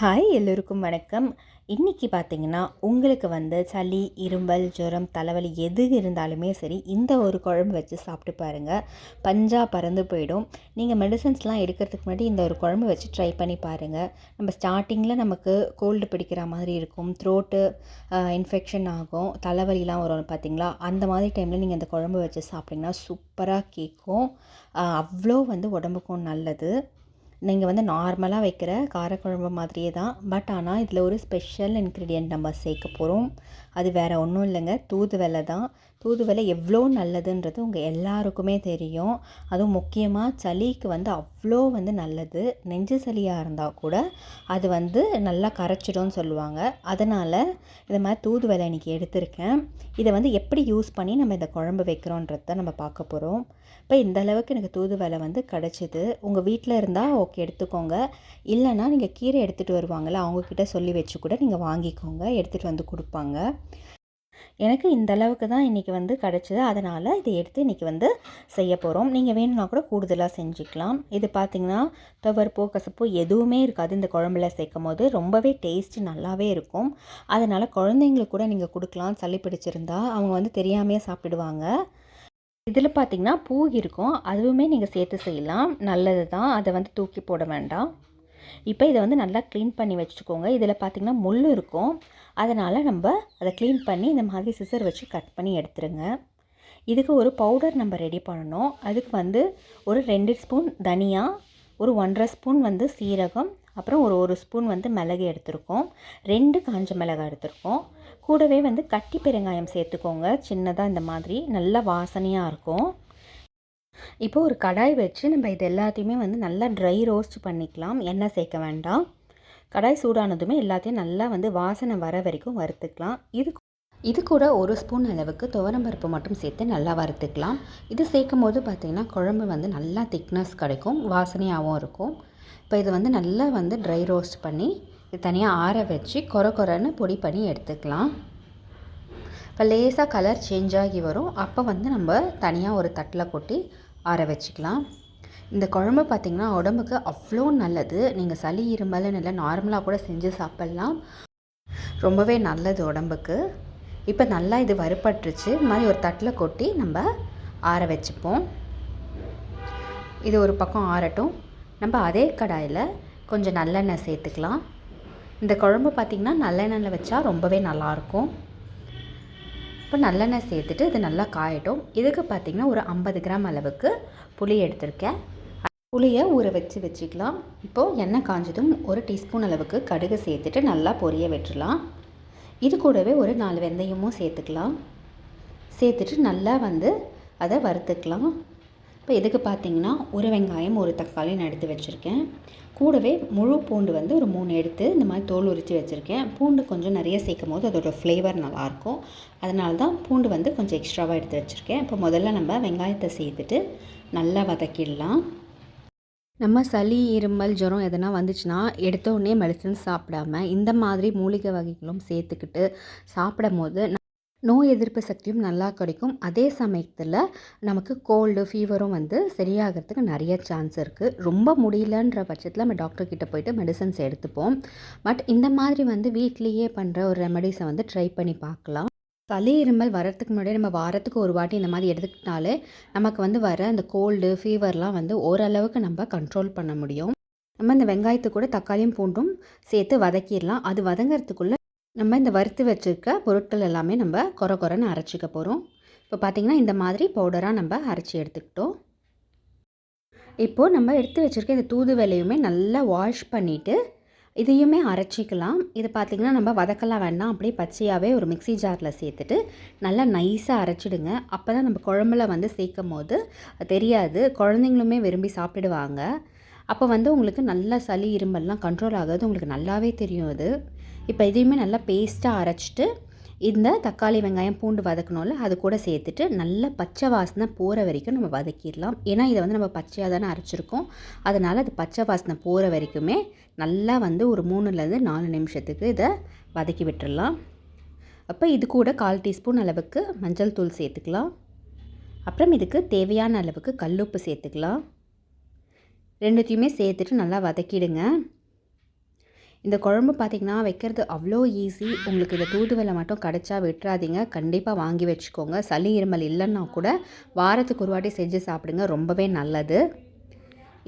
Hi எல்லோருக்கும் வணக்கம். இன்றைக்கி பார்த்தீங்கன்னா உங்களுக்கு வந்து சளி இரும்பல் ஜுரம் தலைவலி எது இருந்தாலுமே சரி இந்த ஒரு குழம்பு வச்சு சாப்பிட்டு பாருங்கள் பஞ்சாக பறந்து போயிடும். நீங்கள் மெடிசன்ஸ்லாம் எடுக்கிறதுக்கு முன்னாடி இந்த ஒரு குழம்பு வச்சு ட்ரை பண்ணி பாருங்கள் நம்ம ஸ்டார்டிங்கில் நமக்கு கோல்டு பிடிக்கிற மாதிரி இருக்கும். த்ரோட்டு இன்ஃபெக்ஷன் ஆகும். தலைவலிலாம் வரும் பார்த்தீங்களா அந்த மாதிரி டைமில் நீங்கள் இந்த குழம்பு வச்சு சாப்பிட்டிங்கன்னா சூப்பராக கேட்கும் அவ்வளோ வந்து உடம்புக்கும் நல்லது. நீங்கள் வந்து நார்மலாக வைக்கிற காரக்குழம்பு மாதிரியே தான். பட் ஆனால் இதில் ஒரு ஸ்பெஷல் இன்க்ரீடியன்ட் நம்ம சேர்க்க போகிறோம் அது வேறு ஒன்றும் இல்லைங்க. தூதுவளை தான். தூதுவளை எவ்வளோ நல்லதுன்றது உங்கள் எல்லாருக்குமே தெரியும். அதுவும் முக்கியமாக சளிக்கு வந்து அவ்வளோ வந்து நல்லது. நெஞ்சு சளியாக இருந்தால் கூட அது வந்து நல்லா கரைச்சிடும்னு சொல்லுவாங்க. அதனால் இந்த மாதிரி தூதுவளை இன்றைக்கி எடுத்திருக்கேன். இதை வந்து எப்படி யூஸ் பண்ணி நம்ம இந்த குழம்பு வைக்கிறோன்றத நம்ம பார்க்க போகிறோம் இப்போ இந்த அளவுக்கு எனக்கு தூதுவளை வந்து கிடச்சிது. உங்கள் வீட்டில் இருந்தால் ஓகே எடுத்துக்கோங்க. இல்லைன்னா நீங்கள் கீரை எடுத்துகிட்டு வருவாங்கள்ல அவங்கக்கிட்ட சொல்லி வச்சு கூட நீங்கள் வாங்கிக்கோங்க. எடுத்துகிட்டு வந்து கொடுப்பாங்க. எனக்கு இந்த அளவுக்கு தான் இன்றைக்கி வந்து கிடச்சிது. அதனால் இதை எடுத்து இன்றைக்கி வந்து செய்ய போகிறோம் நீங்கள் வேணும்னா கூட கூடுதலாக செஞ்சுக்கலாம். இது பார்த்திங்கன்னா துவர்ப்போ கசப்போ எதுவுமே இருக்காது. இந்த குழம்புல சேர்க்கும் போது ரொம்பவே டேஸ்ட் நல்லாவே இருக்கும். அதனால் குழந்தைங்களுக்கு கூட நீங்கள் கொடுக்கலாம். சளி பிடிச்சிருந்தா அவங்க வந்து தெரியாமையே சாப்பிடுவாங்க. இதில் பார்த்திங்கன்னா பூ இருக்கும். அதுவுமே நீங்கள் சேர்த்து செய்யலாம். நல்லது தான் அதை வந்து தூக்கி போட வேண்டாம். இப்போ இதை வந்து நல்லா க்ளீன் பண்ணி வச்சுக்கோங்க. இதில் பார்த்திங்கன்னா முள் இருக்கும். அதனால் நம்ம அதை க்ளீன் பண்ணி இந்த மாதிரி சிசர் வச்சு கட் பண்ணி எடுத்துருங்க. இதுக்கு ஒரு பவுடர் நம்ம ரெடி பண்ணணும். அதுக்கு வந்து ஒரு ரெண்டு ஸ்பூன் தனியா ஒரு ஒன்றரை ஸ்பூன் வந்து சீரகம் அப்புறம் ஒரு ஒரு ஸ்பூன் வந்து மிளகு எடுத்திருக்கோம். ரெண்டு காஞ்ச மிளகாய் எடுத்திருக்கோம். கூடவே வந்து கட்டி பெருங்காயம் சேர்த்துக்கோங்க. சின்னதாக இந்த மாதிரி. நல்லா வாசனையாக இருக்கும். இப்போது ஒரு கடாய் வச்சு நம்ம இது எல்லாத்தையுமே வந்து நல்லா ட்ரை ரோஸ்ட் பண்ணிக்கலாம். எண்ணெய் சேர்க்க வேண்டாம். கடாய் சூடானதுமே எல்லாத்தையும் நல்லா வந்து வாசனை வர வரைக்கும் வறுத்துக்கலாம். இது இது கூட ஒரு ஸ்பூன் அளவுக்கு துவரம்பருப்பு மட்டும் சேர்த்து நல்லா வறுத்துக்கலாம். இது சேர்க்கும் போது பார்த்திங்கன்னா குழம்பு வந்து நல்லா திக்னஸ் கிடைக்கும் வாசனையாகவும் இருக்கும். இப்போ இது வந்து நல்லா வந்து ட்ரை ரோஸ்ட் பண்ணி இது தனியாக ஆற வச்சு கொர கொரன்னு பொடி பண்ணி எடுத்துக்கலாம். இப்போ லேசாக கலர் சேஞ்ச் ஆகி வரும். அப்போ வந்து நம்ம தனியாக ஒரு தட்டில் கொட்டி ஆற வச்சுக்கலாம். இந்த குழம்பு பார்த்திங்கன்னா உடம்புக்கு அவ்வளோ நல்லது. நீங்கள் சளி இருமல்னு இல்லை நார்மலாக கூட செஞ்சு சாப்பிட்லாம். ரொம்பவே நல்லது உடம்புக்கு. இப்போ நல்லா இது வறுப்பட்டுருச்சு இந்த மாதிரி ஒரு தட்டில் கொட்டி நம்ம ஆற வச்சுப்போம். இது ஒரு பக்கம் ஆறட்டும். நம்ம அதே கடாயில் கொஞ்சம் நல்லெண்ணெய் சேர்த்துக்கலாம். இந்த குழம்பு பார்த்திங்கன்னா நல்லெண்ணெயில் வச்சா ரொம்பவே நல்லாயிருக்கும் இப்போ நல்லெண்ணெய் சேர்த்துட்டு இது நல்லா காயட்டும். இதுக்கு பார்த்திங்கன்னா ஒரு ஐம்பது கிராம் அளவுக்கு புளி எடுத்திருக்கேன். புளியை ஊற வச்சு வச்சுக்கலாம். இப்போது எண்ணெய் காஞ்சதும் ஒரு டீஸ்பூன் அளவுக்கு கடுகு சேர்த்துட்டு நல்லா பொரிய விட்டுடலாம். இது கூடவே ஒரு நாலு வெந்தயமும் சேர்த்துக்கலாம். சேர்த்துட்டு நல்லா வந்து அதை வறுத்துக்கலாம். இப்போ இதுக்கு பார்த்தீங்கன்னா ஒரு வெங்காயம் ஒரு தக்காளி நான் எடுத்து வச்சுருக்கேன். கூடவே முழு பூண்டு வந்து ஒரு மூணு எடுத்து இந்த மாதிரி தோல் உரித்து வச்சுருக்கேன். பூண்டு கொஞ்சம் நிறைய சேர்க்கும் போது அதோட ஃப்ளேவர் நல்லாயிருக்கும். அதனால தான் பூண்டு வந்து கொஞ்சம் எக்ஸ்ட்ராவாக எடுத்து வச்சுருக்கேன். இப்போ முதல்ல நம்ம வெங்காயத்தை சேர்த்துட்டு நல்லா வதக்கிடலாம். நம்ம சளி இருமல் ஜுரம் எதனா வந்துச்சுன்னா எடுத்த உடனே மெடிசன் சாப்பிடாம இந்த மாதிரி மூலிகை வகைகளும் சேர்த்துக்கிட்டு சாப்பிடும் போது நோய் எதிர்ப்பு சக்தியும் நல்லா கிடைக்கும். அதே சமயத்தில் நமக்கு கோல்டு ஃபீவரும் வந்து சரியாகிறதுக்கு நிறைய சான்ஸ் இருக்குது ரொம்ப முடியலன்ற பட்சத்தில் நம்ம டாக்டர்கிட்ட போயிட்டு மெடிசன்ஸ் எடுத்துப்போம். பட் இந்த மாதிரி வந்து வீட்லேயே பண்ணுற ஒரு ரெமடிஸை வந்து ட்ரை பண்ணி பார்க்கலாம். சளி இருமல் வரத்துக்கு முன்னாடி நம்ம வாரத்துக்கு ஒரு வாட்டி இந்த மாதிரி எடுத்துக்கிட்டாலே நமக்கு வந்து வர அந்த கோல்டு ஃபீவர்லாம் வந்து ஓரளவுக்கு நம்ம கண்ட்ரோல் பண்ண முடியும். நம்ம இந்த வெங்காயத்தை கூட தக்காளியும் பூண்டும் சேர்த்து வதக்கிடலாம். அது வதங்கிறதுக்குள்ளே நம்ம இந்த வறுத்து வச்சுருக்க பொருட்கள் எல்லாமே நம்ம குறை குறைன்னு அரைச்சிக்க போகிறோம் இப்போ பார்த்திங்கன்னா இந்த மாதிரி பவுடராக நம்ம அரைச்சி எடுத்துக்கிட்டோம். இப்போது நம்ம எடுத்து வச்சுருக்க இந்த தூது வேலையுமே நல்லா வாஷ் பண்ணிவிட்டு இதையுமே அரைச்சிக்கலாம். இது பார்த்திங்கன்னா நம்ம வதக்கலாம் வேண்டாம். அப்படியே பச்சையாகவே ஒரு மிக்சி ஜாரில் சேர்த்துட்டு நல்லா நைஸாக அரைச்சிடுங்க. அப்போ தான் நம்ம குழம்புல வந்து சேர்க்கும் போது தெரியாது. குழந்தைங்களுமே விரும்பி சாப்பிடுவாங்க. அப்போ வந்து உங்களுக்கு நல்லா சளி இரும்பல்லாம் கண்ட்ரோல் ஆகாது. உங்களுக்கு நல்லாவே தெரியும் அது. இப்போ இதையுமே நல்லா பேஸ்ட்டாக அரைச்சிட்டு இந்த தக்காளி வெங்காயம் பூண்டு வதக்கணும்ல அது கூட சேர்த்துட்டு நல்ல பச்சை வாசனை போகிற வரைக்கும் நம்ம வதக்கிடலாம். ஏன்னா இதை வந்து நம்ம பச்சையாக தானே அரைச்சிருக்கோம். அதனால் அது பச்சை வாசனை போகிற வரைக்குமே நல்லா வந்து ஒரு மூணுலேருந்து நாலு நிமிஷத்துக்கு இதை வதக்கி விட்டுடலாம். அப்போ இது கூட கால் டீஸ்பூன் அளவுக்கு மஞ்சள் தூள் சேர்த்துக்கலாம். அப்புறம் இதுக்கு தேவையான அளவுக்கு கல்லுப்பு சேர்த்துக்கலாம். ரெண்டுத்தையுமே சேர்த்துட்டு நல்லா வதக்கிடுங்க. இந்த குழம்பு பார்த்திங்கன்னா வைக்கிறது அவ்வளோ ஈஸி உங்களுக்கு இந்த தூதுவளை மட்டும் கிடச்சா விட்டுறாதீங்க. கண்டிப்பாக வாங்கி வச்சுக்கோங்க. சளி இருமல் இல்லைன்னா கூட வாரத்துக்கு ஒரு வாட்டி செஞ்சு சாப்பிடுங்க. ரொம்பவே நல்லது.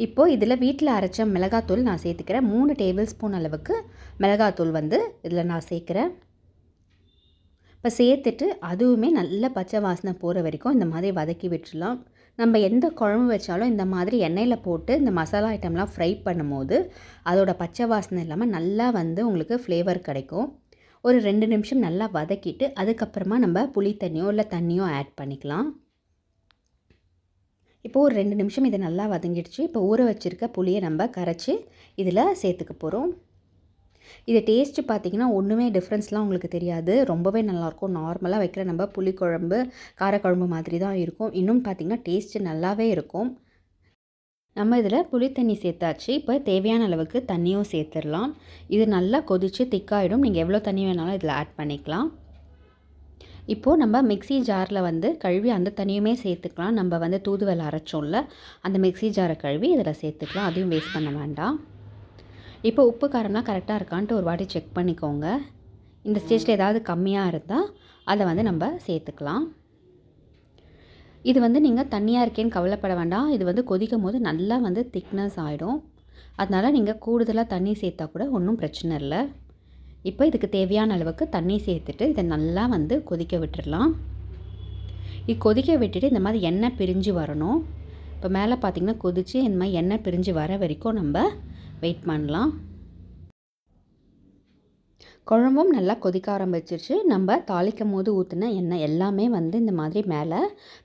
இப்போது இதில் வீட்டில் அரைச்ச மிளகாத்தூள் நான் சேர்த்துக்கிறேன். மூணு டேபிள் ஸ்பூன் அளவுக்கு மிளகாத்தூள் வந்து இதில் நான் சேர்க்குறேன். இப்போ சேர்த்துட்டு அதுவுமே நல்ல பச்சை வாசனை போகிற வரைக்கும் இந்த மாதிரி வதக்கி விட்டுடலாம். நம்ம எந்த குழம்பு வச்சாலும் இந்த மாதிரி எண்ணெயில் போட்டு இந்த மசாலா ஐட்டம்லாம் ஃப்ரை பண்ணும்போது அதோட பச்சை வாசனை இல்லாமல் நல்லா வந்து உங்களுக்கு ஃப்ளேவர் கிடைக்கும். ஒரு ரெண்டு நிமிஷம் நல்லா வதக்கிட்டு அதுக்கப்புறமா நம்ம புளி தண்ணியோ இல்லை தண்ணியோ ஆட் பண்ணிக்கலாம். இப்போது ஒரு ரெண்டு நிமிஷம் இதை நல்லா வதங்கிடுச்சு. இப்போ ஊற வச்சுருக்க புளியை நம்ம கரைச்சி இதில் சேர்த்துக்க போகிறோம் இது டேஸ்ட்டு பார்த்திங்கன்னா ஒன்றுமே டிஃப்ரென்ஸ்லாம் உங்களுக்கு தெரியாது. ரொம்பவே நல்லாயிருக்கும். நார்மலாக வைக்கிற நம்ம புளிக்குழம்பு காரக்குழம்பு மாதிரி தான் இருக்கும். இன்னும் பார்த்திங்கன்னா டேஸ்ட்டு நல்லாவே இருக்கும். நம்ம இதில் புளி தண்ணி சேர்த்தாச்சு. இப்போ தேவையான அளவுக்கு தண்ணியும் சேர்த்துடலாம். இது நல்லா கொதித்து திக்காயிடும். நீங்கள் எவ்வளோ தண்ணி வேணாலும் இதில் ஆட் பண்ணிக்கலாம். இப்போது நம்ம மிக்சி ஜாரில் வந்து கழுவி அந்த தண்ணியுமே சேர்த்துக்கலாம். நம்ம வந்து தூதுவலை அரைச்சோம்ல அந்த மிக்சி ஜாரை கழுவி இதில் சேர்த்துக்கலாம். அதையும் வேஸ்ட் பண்ண வேண்டாம். இப்போ உப்பு காரம்லாம் கரெக்டாக இருக்கான்ட்டு ஒரு வாட்டி செக் பண்ணிக்கோங்க. இந்த ஸ்டேஜில் ஏதாவது கம்மியாக இருந்தால் அதை வந்து நம்ம சேர்த்துக்கலாம். இது வந்து நீங்கள் தண்ணியாக இருக்கேன்னு கவலைப்பட வேண்டாம். இது வந்து கொதிக்கும் போது நல்லா வந்து திக்னஸ் ஆகிடும் அதனால் நீங்கள் கூடுதலாக தண்ணி சேர்த்தா கூட ஒன்றும் பிரச்சனை இல்லை. இப்போ இதுக்கு தேவையான அளவுக்கு தண்ணி சேர்த்துட்டு இதை நல்லா வந்து கொதிக்க விட்டுடலாம் இது கொதிக்க விட்டுட்டு இந்த மாதிரி எண்ணெய் பிரிஞ்சு வரணும். இப்போ மேலே பார்த்திங்கன்னா கொதித்து இந்த மாதிரி எண்ணெய் பிரிஞ்சு வர வரைக்கும் நம்ம வெயிட் பண்ணலாம். குழம்பும் நல்லா கொதிக்க ஆரம்பிச்சிருச்சு. நம்ம தாளிக்கும் போது ஊற்றின எண்ணெய் எல்லாமே வந்து இந்த மாதிரி மேலே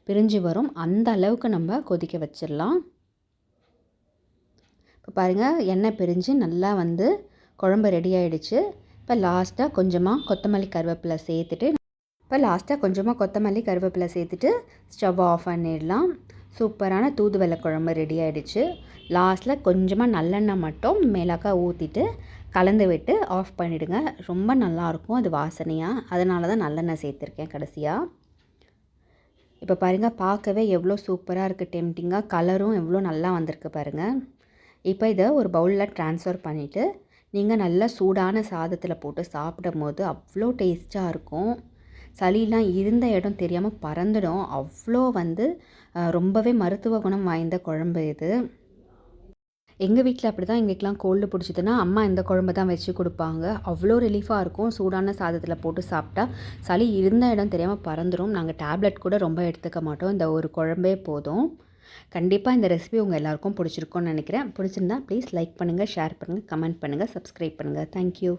பிரிஞ்சு வரும். அந்த அளவுக்கு நம்ம கொதிக்க வச்சிடலாம். இப்போ பாருங்கள் எண்ணெய் பிரிஞ்சு நல்லா வந்து குழம்பு ரெடி ஆகிடுச்சு இப்போ லாஸ்ட்டாக கொஞ்சமாக கொத்தமல்லி கருவேப்பிலை சேர்த்துட்டு இப்போ லாஸ்ட்டாக கொஞ்சமாக கொத்தமல்லி கருவேப்பிலை சேர்த்துட்டு ஸ்டவ் ஆஃப் பண்ணிடலாம். சூப்பரான தூதுவளை குழம்பு ரெடி ஆகிடுச்சு லாஸ்ட்டில் கொஞ்சமாக நல்லெண்ணெய் மட்டும் மேலாக்கா ஊற்றிட்டு கலந்து விட்டு ஆஃப் பண்ணிவிடுங்க ரொம்ப நல்லாயிருக்கும் அது வாசனையாக அதனால தான் நல்லெண்ணெய் சேர்த்துருக்கேன் கடைசியாக இப்போ பாருங்கள் பார்க்கவே எவ்வளோ சூப்பராக இருக்குது டெம்டிங்காக கலரும் எவ்வளோ நல்லா வந்திருக்கு பாருங்கள் இப்போ இதை ஒரு பவுலில் ட்ரான்ஸ்ஃபர் பண்ணிவிட்டு நீங்கள் நல்லா சூடான சாதத்தில் போட்டு சாப்பிடும் போது அவ்வளோ டேஸ்ட்டாக இருக்கும். சளிலாம் இருந்த இடம் தெரியாமல் பறந்துடும். அவ்வளோ வந்து ரொம்பவே மருத்துவ குணம் வாய்ந்த குழம்பு இது. எங்கள் வீட்டில் அப்படி தான் எங்களுக்கெலாம் கோல்டு பிடிச்சதுன்னா அம்மா இந்த குழம்பு தான் வச்சு கொடுப்பாங்க. அவ்வளோ ரிலீஃபாக இருக்கும். சூடான சாதத்தில் போட்டு சாப்பிட்டா சளி இருந்த இடம் தெரியாமல் பறந்துடும் நாங்கள் டேப்லெட் கூட ரொம்ப எடுத்துக்க மாட்டோம். இந்த ஒரு குழம்பே போதும். கண்டிப்பாக இந்த ரெசிபி உங்கள் எல்லாருக்கும் பிடிச்சிருக்கோன்னு நினைக்கிறேன். பிடிச்சிருந்தா ப்ளீஸ் லைக் பண்ணுங்கள் ஷேர் பண்ணுங்கள் கமெண்ட் பண்ணுங்கள் சப்ஸ்கிரைப் பண்ணுங்கள் தேங்க்யூ